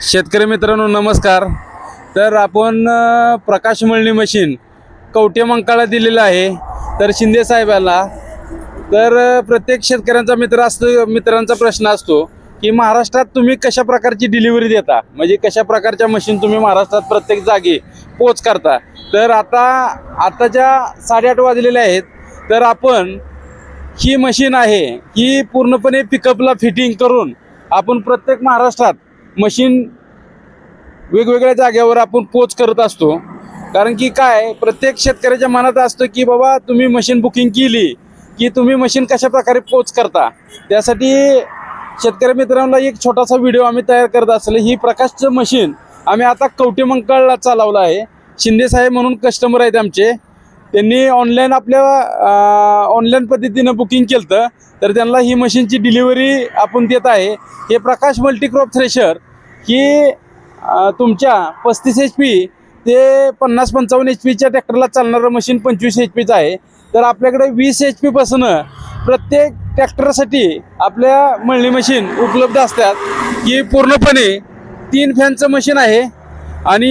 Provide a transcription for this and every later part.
शेतकरी मित्रांनो नमस्कार. तर आपण प्रकाश मळणी मशीन कवटे मंकाळा दिलेलं आहे. तर शिंदे साहेबाला तर प्रत्येक शेतकऱ्यांचा मित्र असतो मित्रांचा प्रश्न असतो की महाराष्ट्रात तुम्ही कशा प्रकारची डिलिव्हरी देता? म्हणजे कशा प्रकारच्या मशीन तुम्ही महाराष्ट्रात प्रत्येक जागी पोच करता? तर आता आताच्या साडेआठ वाजलेल्या आहेत तर आपण ही मशीन आहे ही पूर्णपणे पिकअपला फिटिंग करून आपण प्रत्येक महाराष्ट्रात मशीन वेगवेगळ्या जागेवर आपण पोच करत असतो. कारण की काय प्रत्येक शेतकऱ्याच्या मनात असतं की बाबा तुम्ही मशीन बुकिंग केली की तुम्ही मशीन कशा प्रकारे पोच करता. त्यासाठी शेतकरी मित्रांना एक छोटासा व्हिडिओ आम्ही तयार करत असले ही प्रकाशचं मशीन आम्ही आता कवटेमंकाळला चालवलं आहे. शिंदेसाहेब म्हणून कस्टमर आहेत आमचे. त्यांनी ऑनलाईन आपल्या ऑनलाईन पद्धतीनं बुकिंग केलं तर त्यांना ही मशीनची डिलिव्हरी आपण देत आहे. हे प्रकाश मल्टीक्रॉप थ्रेशर की तुमच्या पस्तीस एच पी ते पन्नास पंचावन्न एच पीच्या ट्रॅक्टरला चालणारं मशीन पंचवीस एच पीचं आहे. तर आपल्याकडे वीस एच पीपासून प्रत्येक ट्रॅक्टरसाठी आपल्या मळणी मशीन उपलब्ध असतात. की पूर्णपणे तीन फॅनचं मशीन आहे. आणि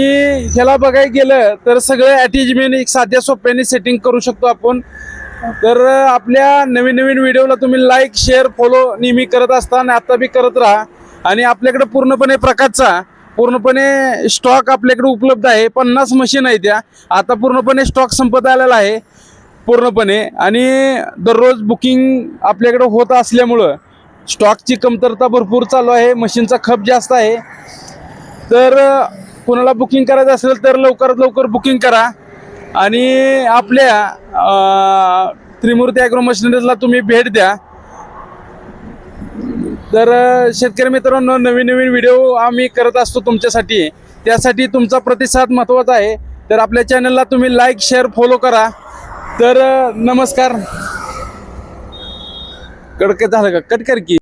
ह्याला बघायला गेलं तर सगळं अटॅचमेंट एक साध्या सोप्याने सेटिंग करू शकतो आपण. तर आपल्या नवीन नवीन व्हिडिओला तुम्ही लाईक शेअर फॉलो नेहमी करत असता आणि आता बी करत राहा. आणि आपल्याकडे पूर्णपणे प्रकारचा पूर्णपणे स्टॉक आपल्याकडे उपलब्ध आहे. पन्नास मशीन आहे त्या आता पूर्णपणे स्टॉक संपत आलेला आहे. पूर्णपणे. आणि दररोज बुकिंग आपल्याकडे होत असल्यामुळं स्टॉकची कमतरता भरपूर चालू आहे. मशीनचा खप जास्त आहे. तर कोणाला बुकिंग करायचं असेल तर लवकरात लवकर बुकिंग करा. आणि आपल्या त्रिमूर्ती ॲग्रो मशिनरीजला तुम्ही भेट द्या. तर शेतकरी मित्रांनो नवीन नवीन व्हिडिओ आम्ही करत असतो तुमच्यासाठी. त्यासाठी तुमचा प्रतिसाद महत्त्वाचा आहे. तर आपल्या चॅनलला तुम्ही लाईक शेअर फॉलो करा. तर नमस्कार. कडक झालं का? कट कर की.